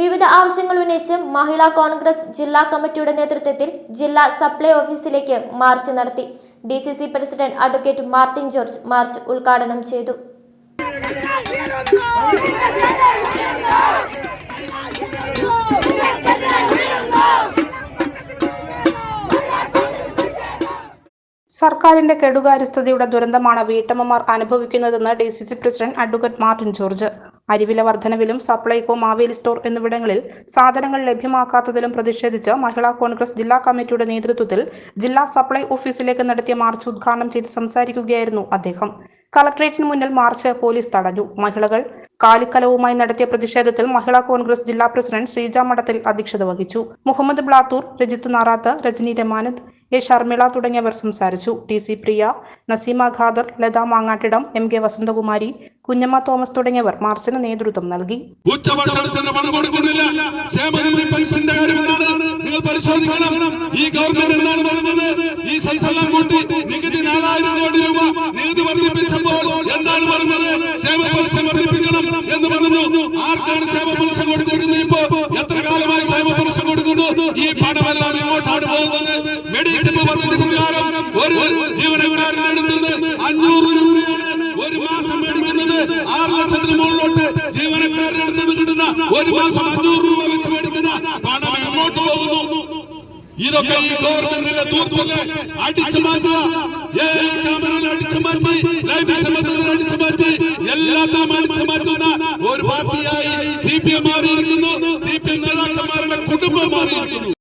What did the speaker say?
വിവിധ ആവശ്യങ്ങൾ ഉന്നയിച്ച് മഹിളാ കോൺഗ്രസ് ജില്ലാ കമ്മിറ്റിയുടെ നേതൃത്വത്തിൽ ജില്ലാ സപ്ലൈ ഓഫീസിലേക്ക് മാർച്ച് നടത്തി. D C C president advocate Martin George march ഉദ്ഘാടനം ചെയ്തു. സർക്കാരിന്റെ കെടുകാര്യസ്ഥതയുടെ ദുരന്തമാണ് വീട്ടമ്മമാർ അനുഭവിക്കുന്നതെന്ന് D C C president advocate Martin George. അരിവില വർധനവിലും സപ്ലൈകോ മാവേലി സ്റ്റോർ എന്നിവിടങ്ങളിൽ സാധനങ്ങൾ ലഭ്യമാക്കാത്തതിലും പ്രതിഷേധിച്ച് മഹിളാ കോൺഗ്രസ് ജില്ലാ കമ്മിറ്റിയുടെ നേതൃത്വത്തിൽ ജില്ലാ സപ്ലൈ ഓഫീസിലേക്ക് നടത്തിയ മാർച്ച് ഉദ്ഘാടനം ചെയ്ത് സംസാരിക്കുകയായിരുന്നു അദ്ദേഹം. കളക്ട്രേറ്റിന് മുന്നിൽ മാർച്ച് പോലീസ് തടഞ്ഞു. മഹിളകൾ കാലിക്കലവുമായി നടത്തിയ പ്രതിഷേധത്തിൽ മഹിളാ കോൺഗ്രസ് ജില്ലാ പ്രസിഡന്റ് ശ്രീജ മഠത്തിൽ അധ്യക്ഷത വഹിച്ചു. മുഹമ്മദ് ബ്ലാത്തൂർ രജിത്ത് നാറാത്ത് രജനി രമാനന്ദ് എ. ഷർമിള തുടങ്ങിയവർ സംസാരിച്ചു. T. C. Priya Naseema Khader Latha Mangattidam M. K. Vasanthakumari Kunjamma Thomas തുടങ്ങിയവർ മാർച്ചിന് നേതൃത്വം നൽകി. നിങ്ങൾ ഈ ഗവൺമെന്റ് എന്താണ് പറയുന്നത്? ഈ രൂപ വർദ്ധിപ്പിച്ചപ്പോൾ എന്താണ് പറയുന്നത്? വർദ്ധിപ്പിക്കണം എന്ന് ആർക്കാണ് ഇപ്പോ? എത്ര കാലമായി ഈ പണമെല്ലാം എങ്ങോട്ടാണ് പോകുന്നത്? പദ്ധതി പ്രകാരം ഒരു ജീവനക്കാരന്റെ അടുത്ത് നിന്ന് അഞ്ഞൂറ് രൂപയാണ്. ഒരു മാസം മേടിക്കുന്നത് ആറ് ലക്ഷത്തിന് മുകളിലോട്ട് ജീവനക്കാരുടെ അടുത്ത് കിട്ടുന്ന ഒരു മാസം അഞ്ഞൂറ് രൂപ വെച്ച് മേടിക്കുന്ന പണം എങ്ങോട്ട് പോകുന്നു? ഇതൊക്കെ ഈ ഗവൺമെന്റിന്റെ തൂർത്തല്ലേ അടിച്ചു മാറ്റുക. അടിച്ചു മാറ്റി ലൈഫ് ബന്ധത്തിൽ അടിച്ചു മാറ്റി എല്ലാത്തിലും അടിച്ചു മാറ്റുന്ന ഒരു പാർട്ടിയായി സി പി എം മാറിയിരിക്കുന്നു. സി പി എം നേതാക്കന്മാരുടെ കുടുംബം മാറിയിരിക്കുന്നു.